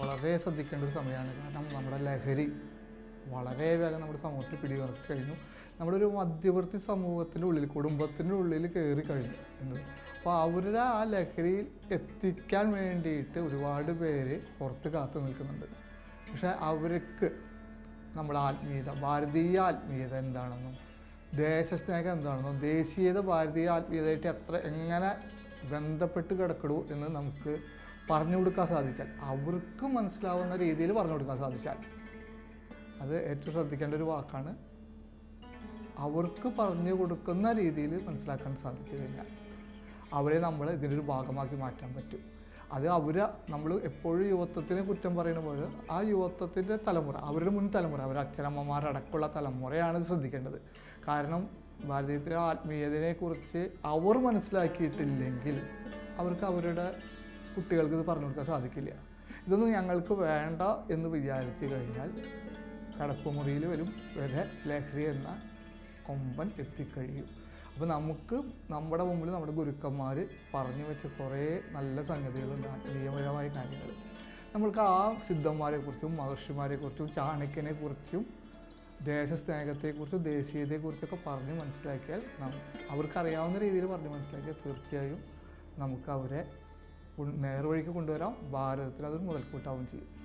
വളരെ ശ്രദ്ധിക്കേണ്ട ഒരു സമയമാണ്. കാരണം നമ്മുടെ ലഹരി വളരെ വേഗം നമ്മുടെ സമൂഹത്തിൽ പിടിയുറക്കി കഴിഞ്ഞു. നമ്മുടെ ഒരു മധ്യവർത്തി സമൂഹത്തിന്റെ ഉള്ളിൽ കുടുംബത്തിന്റെ ഉള്ളിൽ കയറി കഴിഞ്ഞു എന്നത്. അപ്പോൾ അവരുടെ ആ ലഹരിയിൽ എത്തിക്കാൻ വേണ്ടിയിട്ട് ഒരുപാട് പേര് പുറത്ത് കാത്തു നിൽക്കുന്നുണ്ട്. പക്ഷേ അവർക്ക് നമ്മുടെ ആത്മീയത ഭാരതീയ ആത്മീയത എന്താണെന്നും ദേശസ്നേഹം എന്താണെന്നും ദേശീയത ഭാരതീയ ആത്മീയതയായിട്ട് എത്ര എങ്ങനെ ബന്ധപ്പെട്ട് കിടക്കണു എന്ന് നമുക്ക് പറഞ്ഞു കൊടുക്കാൻ സാധിച്ചാൽ അവർക്ക് മനസ്സിലാവുന്ന രീതിയിൽ പറഞ്ഞു കൊടുക്കാൻ സാധിച്ചാൽ. അത് ഏറ്റവും ശ്രദ്ധിക്കേണ്ട ഒരു വാക്കാണ്. അവർക്ക് പറഞ്ഞു കൊടുക്കുന്ന രീതിയിൽ മനസ്സിലാക്കാൻ സാധിച്ചു കഴിഞ്ഞാൽ അവരെ നമ്മൾ ഇതിനൊരു ഭാഗമാക്കി മാറ്റാൻ പറ്റും. അത് അവരെ നമ്മൾ എപ്പോഴും യുവത്വത്തിനെ കുറ്റം പറയുന്ന പോലെ ആ യുവത്വത്തിന്റെ തലമുറ അവരുടെ മുൻ തലമുറ അവരുടെ അച്ഛനമ്മമാരടക്കമുള്ള തലമുറയാണ് ശ്രദ്ധിക്കേണ്ടത്. കാരണം ഭാരതീയത്തിലെ ആത്മീയതയെക്കുറിച്ച് അവർ മനസ്സിലാക്കിയിട്ടില്ലെങ്കിൽ അവർക്ക് അവരുടെ കുട്ടികൾക്ക് ഇത് പറഞ്ഞു കൊടുക്കാൻ സാധിക്കില്ല. ഇതൊന്നും ഞങ്ങൾക്ക് വേണ്ട എന്ന് വിചാരിച്ചു കഴിഞ്ഞാൽ കടപ്പുമുറിയിൽ വരും. വരെ ലഹരി എന്ന കൊമ്പൻ എത്തിക്കഴിയും. അപ്പോൾ നമുക്ക് നമ്മുടെ മുമ്പിൽ നമ്മുടെ ഗുരുക്കന്മാർ പറഞ്ഞു വെച്ച കുറേ നല്ല സംഗതികളുണ്ട് ആത്മീയപരമായ കാര്യങ്ങൾ. നമ്മൾക്ക് ആ സിദ്ധന്മാരെക്കുറിച്ചും മഹർഷിമാരെക്കുറിച്ചും ചാണക്യനെക്കുറിച്ചും ദേശസ്നേഹത്തെക്കുറിച്ചും ദേശീയതയെക്കുറിച്ചൊക്കെ പറഞ്ഞ് മനസ്സിലാക്കിയാൽ നം അവർക്കറിയാവുന്ന രീതിയിൽ പറഞ്ഞ് മനസ്സിലാക്കിയാൽ തീർച്ചയായും നമുക്ക് അവരെ നേർവഴിക്ക് കൊണ്ടുവരാം. ഭാരതത്തിൽ അതൊരു മുതൽക്കൂട്ടാവും ചെയ്യും.